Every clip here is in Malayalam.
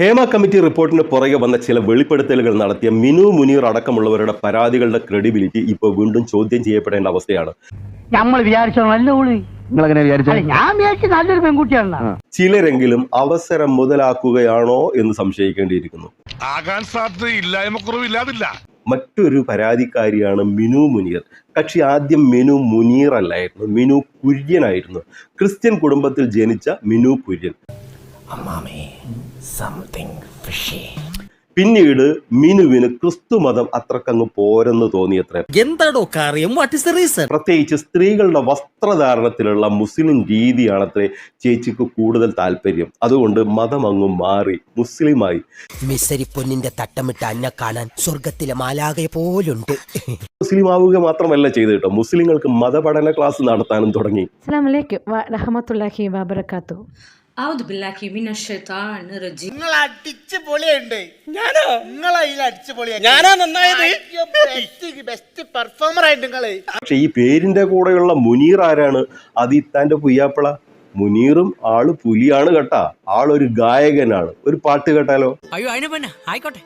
ഹേമ കമ്മിറ്റി റിപ്പോർട്ടിന് പുറകെ വന്ന ചില വെളിപ്പെടുത്തലുകൾ നടത്തിയ മിനു മുനീർ അടക്കമുള്ളവരുടെ പരാതികളുടെ ക്രെഡിബിലിറ്റി ഇപ്പോൾ വീണ്ടും ചോദ്യം ചെയ്യപ്പെടേണ്ട അവസ്ഥയാണ്. നമ്മൾ നല്ലൊരു പെൺകുട്ടിയാണ് ചിലരെങ്കിലും അവസരം മുതലാക്കുകയാണോ എന്ന് സംശയിക്കേണ്ടിയിരിക്കുന്നു. ആകാൻ സാധ്യത ഇല്ലായ്മക്കുറവില്ലാതില്ല മറ്റൊരു പരാതിക്കാരിയാണ് മിനു മുനീർ. കക്ഷി ആദ്യം മിനു മുനീർ അല്ലായിരുന്നു മിനു കുര്യനായിരുന്നു. ക്രിസ്ത്യൻ കുടുംബത്തിൽ ജനിച്ച മിനു കുര്യൻ. പിന്നീട് മിനുവിന് ക്രിസ്തു മതം അത്രക്കങ്ങ് പോരെന്ന് തോന്നിയത്ര. എന്താടോ കാര്യം? വാട്ട് ഇസ് ദ റീസൺ പ്രത്യേകിച്ച് സ്ത്രീകളുടെ വസ്ത്രധാരണത്തിലുള്ള മുസ്ലിം രീതിയാണത്രേ ചേച്ചിക്ക് കൂടുതൽ താല്പര്യം. അതുകൊണ്ട് മതം അങ്ങ് മാറി മുസ്ലിമായി. മിസരി പൊന്നിന്റെ തട്ടമിട്ട് അന്നെ കാണാൻ സ്വർഗത്തിലെ മാലാകെ പോലുണ്ട്. മുസ്ലിം ആവുക മാത്രമല്ല ചെയ്ത് കേട്ടോ. മുസ്ലിങ്ങൾക്ക് മതപഠന ക്ലാസ് നടത്താനും തുടങ്ങി. അസ്സലാമലൈക്കും വലൈക്കും വറഹമത്തല്ലാഹി വബർക്കാത്തു നിങ്ങൾ അടിച്ച് ഞാനോ? അടിച്ച് ബെസ്റ്റ് പെർഫോമർ പക്ഷെ ഈ പേരിന്റെ കൂടെയുള്ള മുനീർ ആരാണ്? അത് ഇത്താന്റെ പുയ്യാപ്പിള. മുനീറും ആൾ പുലിയാണ് കേട്ടാ. ആളൊരു ഗായകനാണ്. ഒരു പാട്ട് കേട്ടാലോ? അയ്യോ അതിനെ പിന്നെ. ആയിക്കോട്ടെ.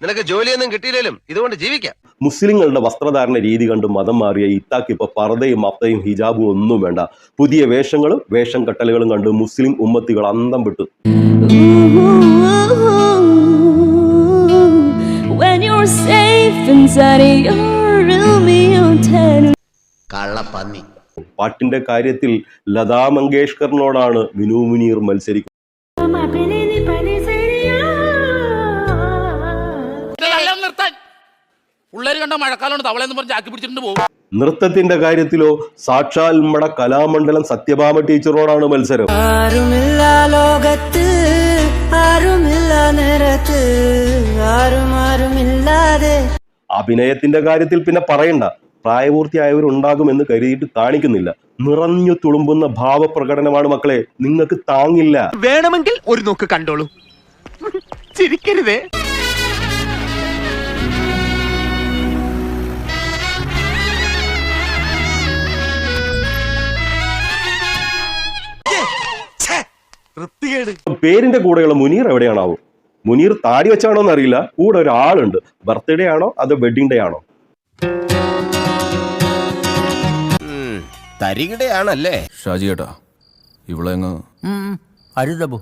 നിനക്ക് ജോലിയൊന്നും കിട്ടിയില്ലേലും ഇതുകൊണ്ട് ജീവിക്കാം. മുസ്ലിങ്ങളുടെ വസ്ത്രധാരണ രീതി കണ്ട് മതം മാറിയ ഇത്താക്ക് ഇപ്പൊ പർദ്ദയും അപ്തയും ഹിജാബും ഒന്നും വേണ്ട. പുതിയ വേഷങ്ങളും വേഷം കെട്ടലുകളും കണ്ട് മുസ്ലിം ഉമ്മത്തികൾ അന്തം വിട്ടു. കള്ളപ്പന്നി. പാട്ടിന്റെ കാര്യത്തിൽ ലതാ മങ്കേഷ്കറിനോടാണ് വിനു മുനീർ മത്സരിക്കുന്നത്. പിള്ളേര് കണ്ട മഴക്കാലമാണ് തവളെന്ന് പറഞ്ഞ് ആക്കി പിടിച്ചിട്ട് പോകും നൃത്തത്തിന്റെ കാര്യത്തിലോ സാക്ഷാൽ നമ്മുടെ കലാമണ്ഡലം സത്യഭാമ ടീച്ചറോടാണ് മത്സരം. ആരുമില്ല ലോകത്ത് ആരുമില്ല നിരത്ത് ആരും ആരുമില്ലാതെ. അഭിനയത്തിന്റെ കാര്യത്തിൽ പിന്നെ പറയണ്ട. പ്രായപൂർത്തിയായവരുണ്ടാകുമെന്ന് കരുതിയിട്ട് കാണിക്കുന്നില്ല. നിറഞ്ഞു തുളുമ്പുന്ന ഭാവപ്രകടനമാണ് മക്കളെ നിങ്ങൾക്ക് താങ്ങില്ല. വേണമെങ്കിൽ ഒരു നോക്ക് കണ്ടോളൂ. ചിരിക്കരുതേ. പേരിന്റെ കൂടെയുള്ള മുനീർ എവിടെയാണാവോ? മുനീർ താടി വെച്ചാണോ എന്നറിയില്ല. കൂടെ ഒരാളുണ്ട് ബർത്ത്ഡേ ആണോ അതോ വെഡിങ് ഡേ ആണോ? തരികിടയാണല്ലേ? ഷാജി കേട്ടോ ഇവിടെ അരുതബു